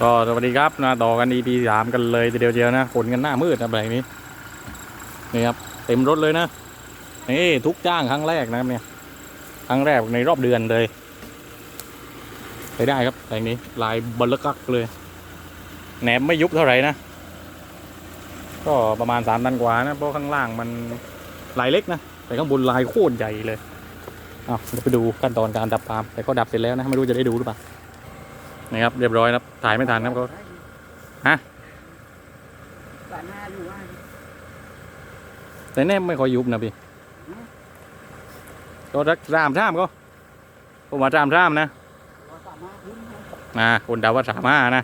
ก็สวัสดีครับนะต่อกัน EP สามกันเลยทีเดียวเดียวนะขนกันหน้ามืดนะแบบนี้นี่ครับเต็มรถเลยนะนี่ทุกจ้างครั้งแรกนะครับเนี่ยครั้งแรกในรอบเดือนเลยไปได้ครับแบบนี้ลายบลลกักเลยแหนมไม่ยุบเท่าไหร่นะก็ประมาณสามตันกว่านะเพราะข้างล่างมันลายเล็กนะแต่ข้างบนลายโคตรใหญ่เลยเอาเดี๋ยวไปดูขั้นตอนการดับปาล์มแต่ก็ดับเสร็จแล้วนะไม่รู้จะได้ดูหรือเปล่า นะครับ เรียบร้อยนะครับถ่ายไม่ทันนะครับก็ฮะสามห้าอยู่ว่าแต่แน่ไม่ค่อยยุบนะพี่ก็รักรามท่ามก็ผมว่าสามท่ามนะเราสามห้าขึ้นนะนะคนเดาว่าสามห้านะ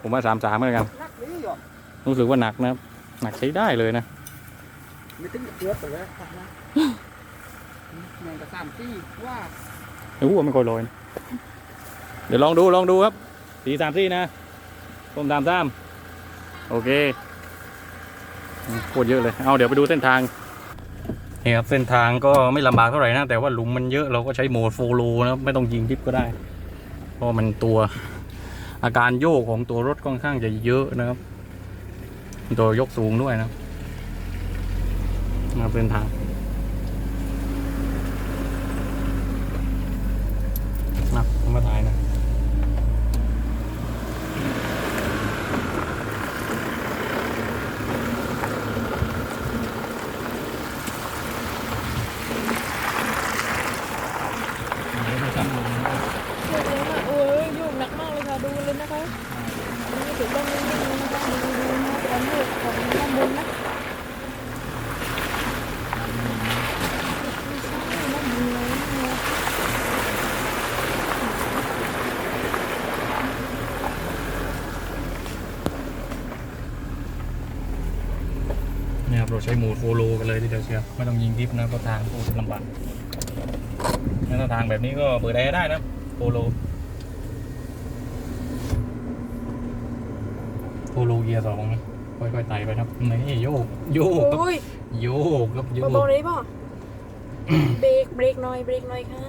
ผมว่าสามสามเหมือนกันนักนี้หรอรู้สึกว่าหนักนะครับหนักใช้ได้เลยนะไม่ถึงกับเกือบไปแล้วครับนะแมงกระสามตี้ว่าโอ้โหไม่ค่อยลอยนะเดี๋ยวลองดูลองดูครับ สีสามสี่นะผมสามสามโอเคอืมโคตรเยอะเลย เอาเดี๋ยวไปดูเส้นทางนี่ครับเส้นทางก็ไม่ลำบากเท่าไหร่นะ แต่ว่าหลุมมันเยอะเราก็ใช้โหมดโฟโลนะครับไม่ต้องยิงทิปก็ได้ เพราะมันตัวอาการโยกของตัวรถค่อนข้างจะเยอะนะครับ ตัวยกสูงด้วยนะครับนะครับเส้นทางนะผมมาถ่ายนะ โอ้ยโยกหนักมากเลยค่ะ ดูเลยนะคะนี่ถือต้องนิ่งๆนะคะดูดูนะการโยกของข้างบนนะไม่ใช่นะดูเลยนะ เนี่ยครับเราใช้โหมดโฟโลกันเลยทีเดียวเชียวไม่ต้องยิงทิปนะเพราะทางโคตรลำบากงั้นถ้าทางแบบนี้ก็เปิดแอร์ได้นะโฟโลโฟโลเกียร์สองนะค่อยๆไต่ไปครับนี่โยกโยกครับโอ้ยโยกครับโยกเบาๆเลยป่ะเบรกเบรกหน่อยเบรกหน่อยค่ะ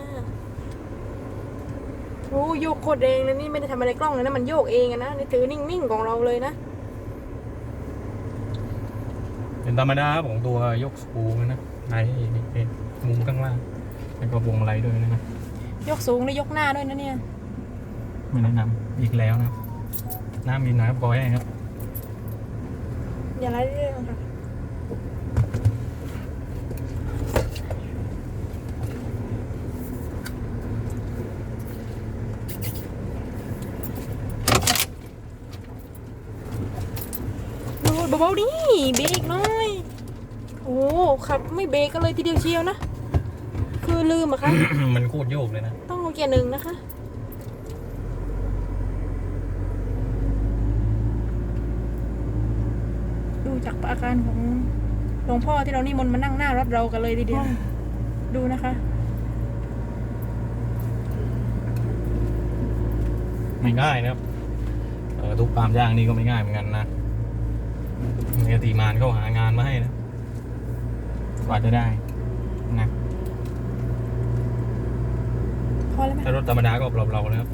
โอ้ยโยกโคตรแรงเลยนี่ไม่ได้ทำอะไรกล้องเลยนะมันโยกเองอะนะนี่ถือนิ่งๆของเราเลยนะ เป็นธรรมดาครับของตัวยกสูงนะไหนนี่เป็นมุมข้างล่างแล้วก็วงไรด้วยนะครับยกสูงแล้วยกหน้าด้วยนะเนี่ยไม่แนะนำอีกแล้วนะครับน้ำมีน้ำพอแห้งครับอย่าไล่เรื่องค่ะโอ้ยเบาๆดิเบรกหน่อยโอ้ ขับไม่เบรกกันเลยทีเดียวเชียวนะ คือลืมอะคะ มันโคตรโยกเลยนะ ต้องเอาเกียร์หนึ่งนะคะ ดูจากอาการของหลวงพ่อที่เรานิมนต์มานั่งหน้ารถเรากันเลยทีเดียว ดูนะคะ ไม่ง่ายนะครับเออทุกปาล์มย่างนี่ก็ไม่ง่ายเหมือนกันนะเนี่ยตีมานเขาหางานมาให้นะก ว่าจะได้นะพอแล้วไหมถ้ารถธรรมดาก็เปล่าๆนะครับ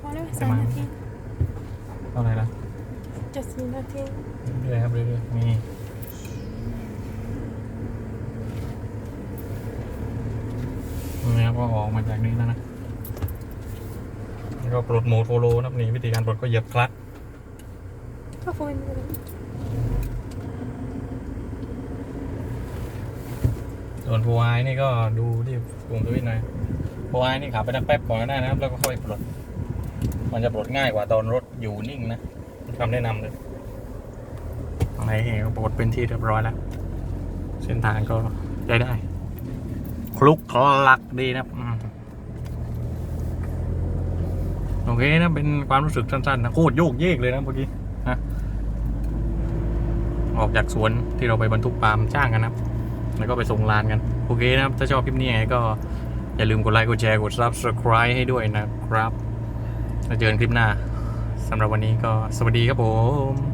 พอแล้วไหมประสามมาณนาทีเท่าไหร่ละเจ็ดสี่นาทีเรื่อยๆครับเรื่อยๆนี่นะครับก็ออกมาจากนี้แล้วนะแล้วก็ปลดโหมดโฟโลนะครับนี่วิธีการปลดก็เหยียบคลัตช์ก็ฟูนไปเลย ส่วนโฟไอนี่ก็ดูที่ปุ่มสวิตหน่อยโฟไอนี่ขับไปนักแป๊บก่อนก็ได้นะครับ แล้วก็ค่อยปลด มันจะปลดง่ายกว่าตอนรถอยู่นิ่งนะคำแนะนำเลยตรงไหนเองก็ปลดเป็นที่เรียบร้อยแล้ว เส้นทางก็ได้ได้ คลุกคลักดีนะครับโอเคนะเป็นความรู้สึกสั้นๆนะโคตรโยกเยกเลยนะเมื่อกี้นะออกจากสวนที่เราไปบรรทุกปาล์มจ้างกันนะครับ แล้วก็ไปส่งลานกัน โอเคนะครับ ถ้าชอบคลิปนี้ยังไงก็อย่าลืมกดไลค์กดแชร์กด subscribe ให้ด้วยนะครับ แล้วเจอกันคลิปหน้าสำหรับวันนี้ก็สวัสดีครับผม